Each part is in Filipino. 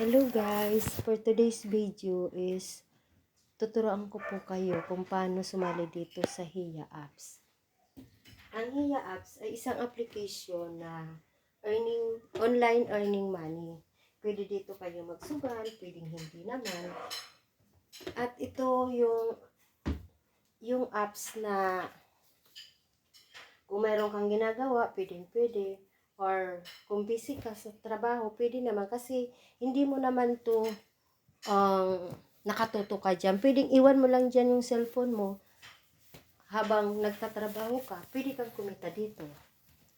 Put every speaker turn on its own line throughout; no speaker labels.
Hello guys, for today's video is tuturuan ko po kayo kung paano sumali dito sa Hiya Apps. Ang Hiya Apps ay isang application na earning online earning money. Pwede dito kayo magsugal, pwedeng hindi naman. At ito yung yung apps na kung meron kang ginagawa, pwedeng pwede. Or kung busy ka sa trabaho, pwede naman kasi hindi mo naman to um, nakatuto ka dyan. Pwedeng iwan mo lang dyan yung cellphone mo habang nagtatrabaho ka. Pwede kang kumita dito.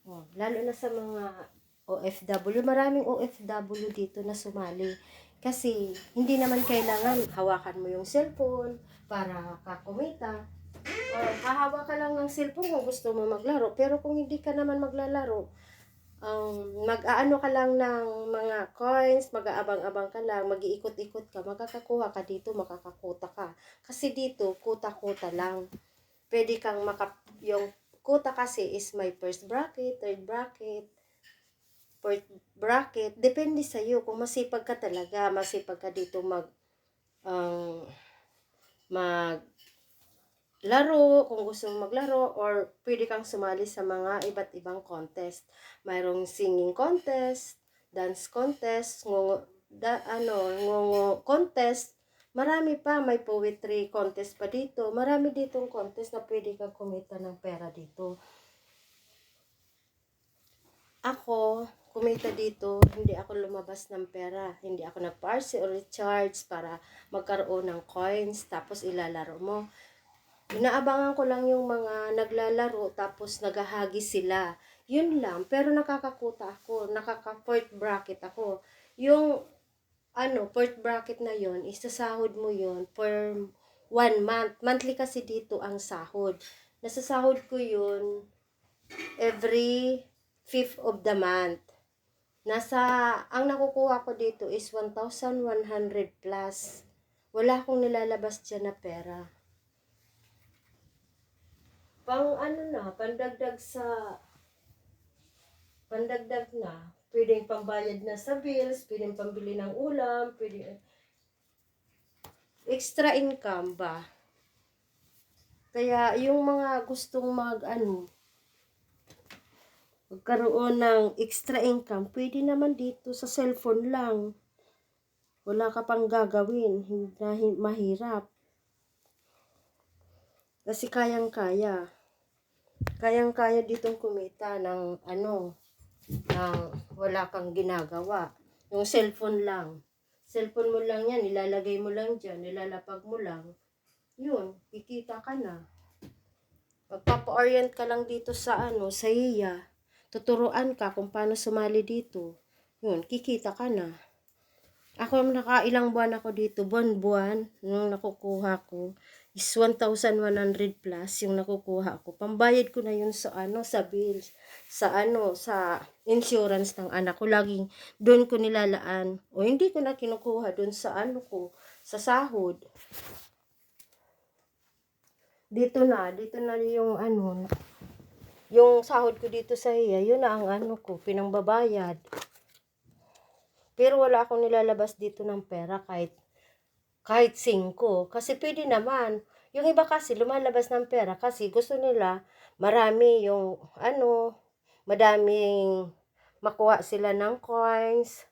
Oh, lalo na sa mga OFW. Maraming OFW dito na sumali. Kasi hindi naman kailangan hawakan mo yung cellphone para ka kumita. Or hahawa ka lang ng cellphone kung gusto mo maglaro. Pero kung hindi ka naman maglalaro, um, mag-aano ka lang ng mga coins, mag-aabang-abang ka lang, mag-iikot-ikot ka, makakakuha ka dito, makakakuta ka. Kasi dito, kuta-kuta lang. Pwede kang maka, yung kuta kasi is my first bracket, third bracket, fourth bracket. Depende sa iyo kung masipag ka talaga, masipag ka dito mag, um, mag, laro, kung gusto mo maglaro, or pwede kang sumali sa mga iba't ibang contest. Mayroong singing contest, dance contest, ngungo, da, ano, ngungo contest, marami pa, may poetry contest pa dito. Marami ditong contest na pwede kang kumita ng pera dito. Ako, kumita dito, hindi ako lumabas ng pera. Hindi ako nag-parse or recharge para magkaroon ng coins, tapos ilalaro mo. Inaabangan ko lang yung mga naglalaro tapos naghahagi sila. Yun lang. Pero nakakakuta ako. Nakaka-fourth bracket ako. Yung ano, fourth bracket na yon isasahod mo yon per one month. Monthly kasi dito ang sahod. Nasasahod ko yun every fifth of the month. Nasa, ang nakukuha ko dito is 1,100 plus. Wala akong nilalabas dyan na pera pang ano na, pandagdag sa pandagdag na, pwedeng pambayad na sa bills, pwedeng pambili ng ulam, pwedeng extra income ba? Kaya yung mga gustong mag ano, magkaroon ng extra income, pwede naman dito sa cellphone lang. Wala ka pang gagawin, hindi mahirap. Kasi kayang-kaya. Kayang-kaya ditong kumita ng ano, ng wala kang ginagawa. Yung cellphone lang. Cellphone mo lang yan, nilalagay mo lang dyan, nilalapag mo lang. Yun, kikita ka na. Magpapa-orient ka lang dito sa ano, sa iya. Tuturuan ka kung paano sumali dito. Yun, kikita ka na. Ako nakailang buwan ako dito, buwan-buwan, nung nakukuha ko is 1,100 plus yung nakukuha ko. Pambayad ko na yun sa ano, sa bills, sa ano, sa insurance ng anak ko. Laging doon ko nilalaan. O hindi ko na kinukuha doon sa ano ko, sa sahod. Dito na, dito na yung ano, yung sahod ko dito sa iya, yun na ang ano ko, pinangbabayad. Pero wala akong nilalabas dito ng pera kahit kahit 5. Kasi pwede naman. Yung iba kasi lumalabas ng pera kasi gusto nila marami yung ano, madaming makuha sila ng coins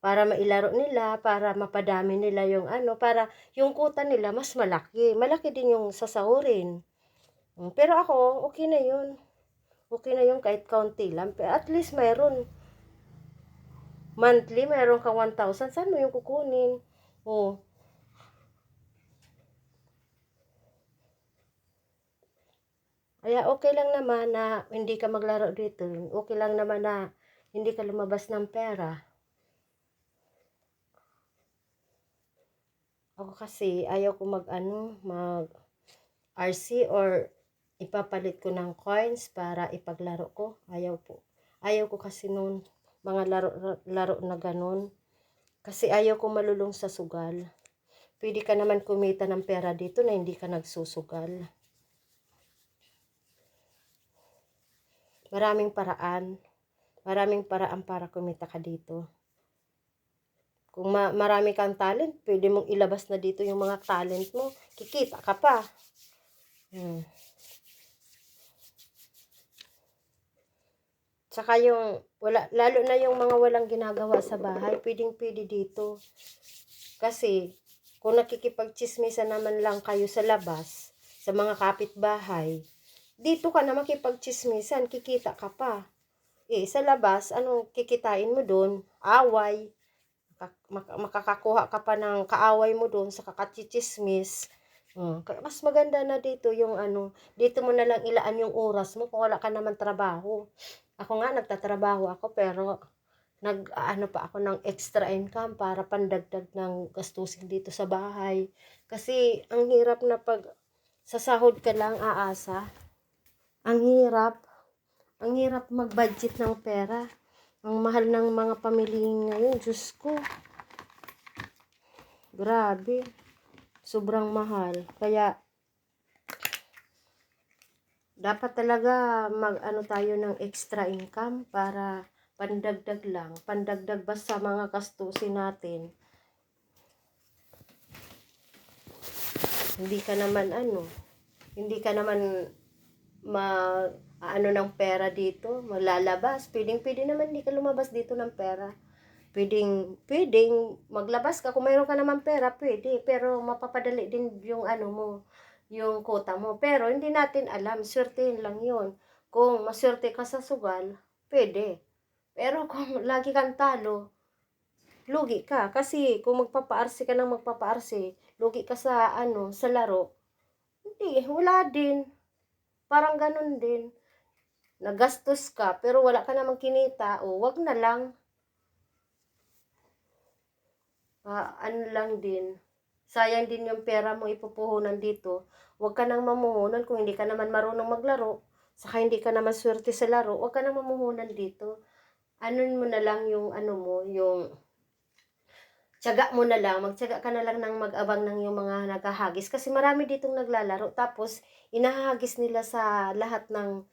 para mailaro nila, para mapadami nila yung ano, para yung kuta nila mas malaki. Malaki din yung sasahurin. Mm, pero ako, okay na yun. Okay na yun kahit kaunti lang. At least mayroon. Monthly, mayroon ka 1,000. Saan mo yung kukunin? Oh, Kaya okay lang naman na hindi ka maglaro dito. Okay lang naman na hindi ka lumabas ng pera. Ako kasi ayaw ko mag ano, mag RC or ipapalit ko ng coins para ipaglaro ko. Ayaw po. Ayaw ko kasi noon mga laro, laro na ganun. Kasi ayaw ko malulong sa sugal. Pwede ka naman kumita ng pera dito na hindi ka nagsusugal. Maraming paraan. Maraming paraan para kumita ka dito. Kung ma- marami kang talent, pwede mong ilabas na dito yung mga talent mo. Kikita ka pa. Hmm. Tsaka yung, wala, lalo na yung mga walang ginagawa sa bahay, pwedeng pwede dito. Kasi, kung nakikipagchismisan naman lang kayo sa labas, sa mga kapitbahay, dito ka na makipagchismisan, kikita ka pa. Eh, sa labas, anong kikitain mo doon? Away. Maka- mak- makakakuha ka pa ng kaaway mo doon sa kakachichismis. Hmm. Mas maganda na dito yung ano, dito mo na lang ilaan yung oras mo kung wala ka naman trabaho. Ako nga, nagtatrabaho ako pero nag ano pa ako ng extra income para pandagdag ng gastusin dito sa bahay. Kasi ang hirap na pag sa sahod ka lang aasa. Ang hirap. Ang hirap mag-budget ng pera. Ang mahal ng mga pamilya ngayon, Diyos ko. Grabe. Sobrang mahal. Kaya, dapat talaga mag ano tayo ng extra income para pandagdag lang. Pandagdag ba sa mga gastusin natin. Hindi ka naman ano, hindi ka naman ma ano ng pera dito, malalabas. Pwedeng pwede naman hindi ka lumabas dito ng pera. Pwedeng, pwedeng maglabas ka. Kung mayroon ka naman pera, pwede. Pero mapapadali din yung ano mo, yung kota mo. Pero hindi natin alam, swertein lang yun. Kung maswerte ka sa sugal, pwede. Pero kung lagi kang talo, lugi ka. Kasi kung magpapaarsi ka ng magpapaarsi, lugi ka sa ano, sa laro, hindi, wala din. Parang ganun din. Nagastos ka, pero wala ka namang kinita, o wag na lang. Ah, ano lang din. Sayang din yung pera mo ipupuhunan dito. Huwag ka nang mamuhunan kung hindi ka naman marunong maglaro. Saka hindi ka naman swerte sa laro, huwag ka nang mamuhunan dito. Ano mo na lang yung ano mo, yung tiyaga mo na lang, magtiyaga ka na lang ng mag-abang ng yung mga naghahagis. Kasi marami ditong naglalaro. Tapos, inahagis nila sa lahat ng,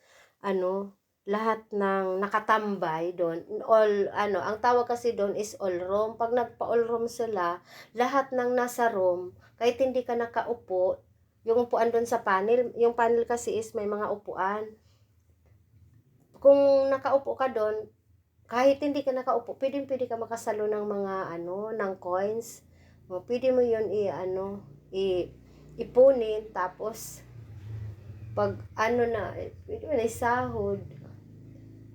ano, lahat ng nakatambay doon. All, ano, ang tawag kasi doon is all room. Pag nagpa-all room sila, lahat ng nasa room, kahit hindi ka nakaupo, yung upuan doon sa panel, yung panel kasi is may mga upuan. Kung nakaupo ka doon, kahit hindi ka nakaupo, pwedeng pwede ka makasalo ng mga ano, ng coins. O, pwede mo yun i ano, i ipunin tapos pag ano na, pwede mo na isahod.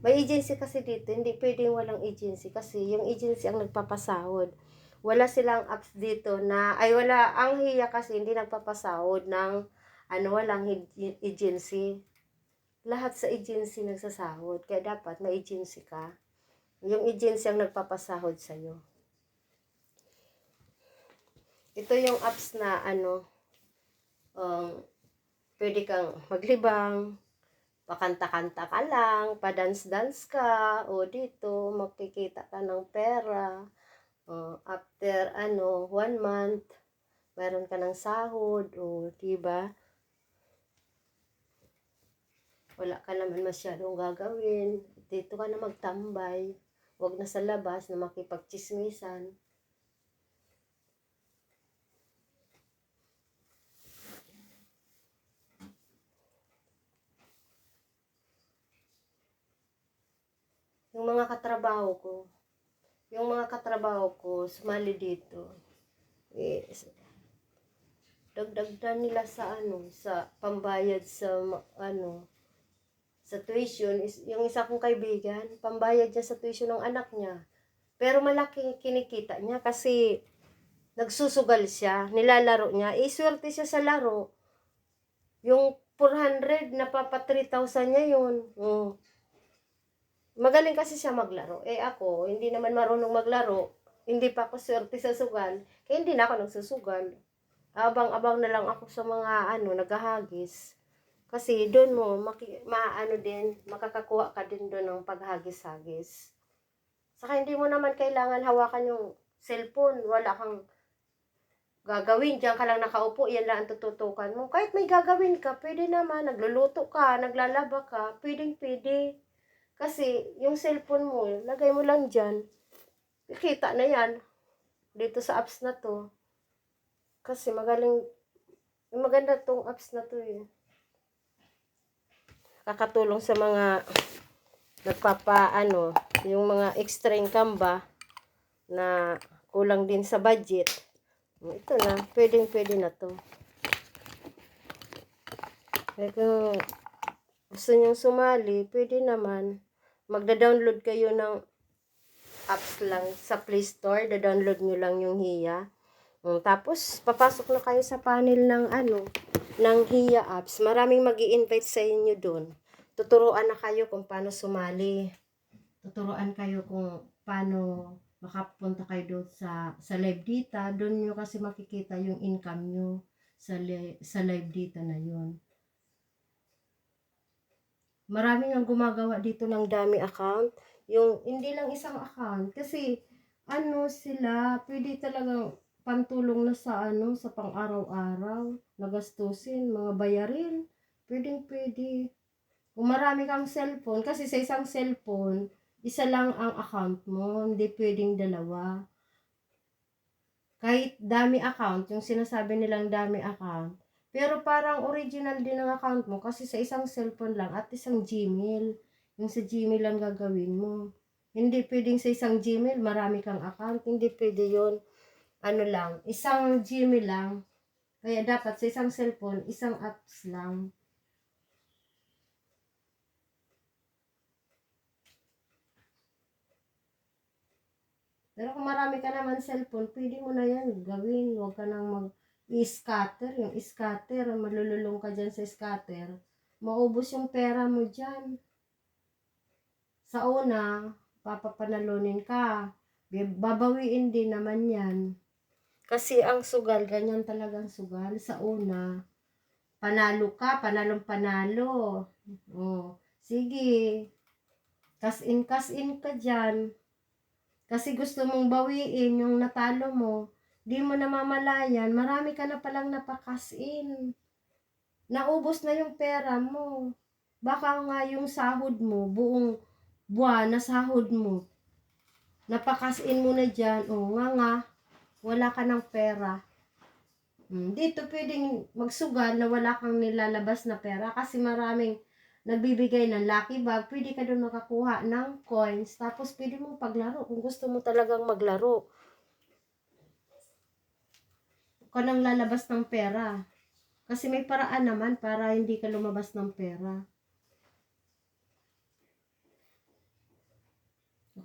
May agency kasi dito, hindi pwedeng walang agency kasi yung agency ang nagpapasahod. Wala silang apps dito na, ay wala, ang hiya kasi hindi nagpapasahod ng, ano, walang ag- agency. Lahat sa agency nagsasahod, kaya dapat may agency ka. Yung agency ang nagpapasahod sa'yo. Ito yung apps na ano, um, pwede kang maglibang, pakanta-kanta ka lang, padance-dance ka, o dito, makikita ka ng pera. O, after, ano, one month, meron ka ng sahod, o, diba? Wala ka naman masyadong gagawin. Dito ka na magtambay. Huwag na sa labas na makipagchismisan. Yung mga katrabaho ko, yung mga katrabaho ko, sumali dito. Eh, dagdagdan nila sa ano, sa pambayad sa ano, sa tuition, is, yung isa kong kaibigan, pambayad niya sa tuition ng anak niya. Pero malaking kinikita niya kasi nagsusugal siya, nilalaro niya, eh swerte siya sa laro. Yung 400, napapa 3,000 niya yun. Mm. Magaling kasi siya maglaro. Eh ako, hindi naman marunong maglaro. Hindi pa ako swerte sa sugal. Kaya hindi na ako nagsusugal. Abang-abang na lang ako sa mga ano, naghahagis. Kasi doon mo, maki, maano din, makakakuha ka din doon ng paghagis-hagis. Saka hindi mo naman kailangan hawakan yung cellphone. Wala kang gagawin. Diyan ka lang nakaupo, yan lang ang tututukan mo. Kahit may gagawin ka, pwede naman. Nagluluto ka, naglalaba ka, pwedeng pwede. Kasi yung cellphone mo, lagay mo lang dyan. Kita na yan. dito sa apps na to. Kasi magaling, maganda tong apps na to eh. Kakatulong sa mga nagpapa, ano, yung mga extra income na kulang din sa budget. Ito na, pwedeng pwede na to. Kaya kung gusto niyong sumali, pwede naman. Magda-download kayo ng apps lang sa Play Store. Da-download nyo lang yung HIA. Mm, Tapos, papasok na kayo sa panel ng ano, ng HIA apps. Maraming mag invite sa inyo doon. Tuturuan na kayo kung paano sumali. Tuturuan kayo kung paano makapunta kayo doon sa, sa live data. Doon nyo kasi makikita yung income nyo sa, li- sa live data na yun. Maraming ang gumagawa dito ng dami account. Yung hindi lang isang account. Kasi ano sila, pwede talagang pantulong na sa ano, sa pang-araw-araw, nagastusin, mga bayarin. Pwedeng pwede. Kung marami kang cellphone, kasi sa isang cellphone, isa lang ang account mo, hindi pwedeng dalawa. Kahit dami account, yung sinasabi nilang dami account, pero parang original din ang account mo kasi sa isang cellphone lang at isang Gmail. Yung sa Gmail lang gagawin mo. Hindi pwedeng sa isang Gmail, marami kang account. Hindi pwede yon Ano lang, isang Gmail lang. Kaya dapat sa isang cellphone, isang apps lang. Pero kung marami ka naman cellphone, pwede mo na yan gawin. Huwag ka nang mag i-scatter. Yung scatter, malululong ka dyan sa scatter. Maubos yung pera mo dyan. Sa una, papapanalunin ka. Babawiin din naman yan. Kasi ang sugal, ganyan talagang sugal. Sa una, panalo ka, panalong panalo. Oh, sige. Kas in, kas in ka dyan. Kasi gusto mong bawiin yung natalo mo. Di mo namamalayan, marami ka na palang napakasin. Naubos na yung pera mo. Baka nga yung sahod mo, buong buwan na sahod mo. Napakasin mo na dyan. O nga nga, wala ka ng pera. Hmm, Dito pwedeng magsugal na wala kang nilalabas na pera kasi maraming nagbibigay ng lucky bag. Pwede ka doon makakuha ng coins. Tapos pwede mo paglaro kung gusto mo talagang maglaro ka nang lalabas ng pera. Kasi may paraan naman para hindi ka lumabas ng pera.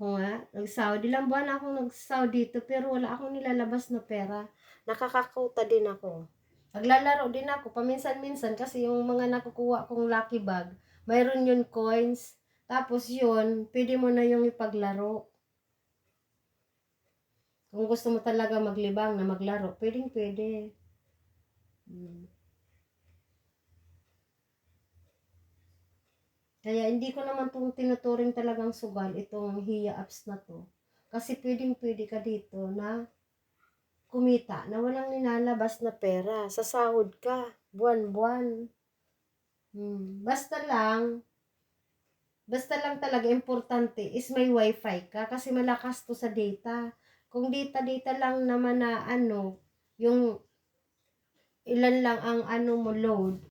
Ako nga, nag-Saudi lang buwan ako nag-Saudi dito pero wala akong nilalabas na pera. Nakakakuta din ako. Naglalaro din ako paminsan-minsan kasi yung mga nakukuha kong lucky bag, mayroon yun coins. Tapos yun, pwede mo na yung ipaglaro. Kung gusto mo talaga maglibang na maglaro, pwedeng pwede. Hmm. Kaya hindi ko naman itong tinuturing talagang sugal, itong HIA apps na to. Kasi pwedeng pwede ka dito na kumita na walang nilalabas na pera. Sa sahod ka, buwan-buwan. Hmm. Basta lang, basta lang talaga importante is may wifi ka kasi malakas to sa data. Kung data-data lang naman na ano, yung ilan lang ang ano mo load,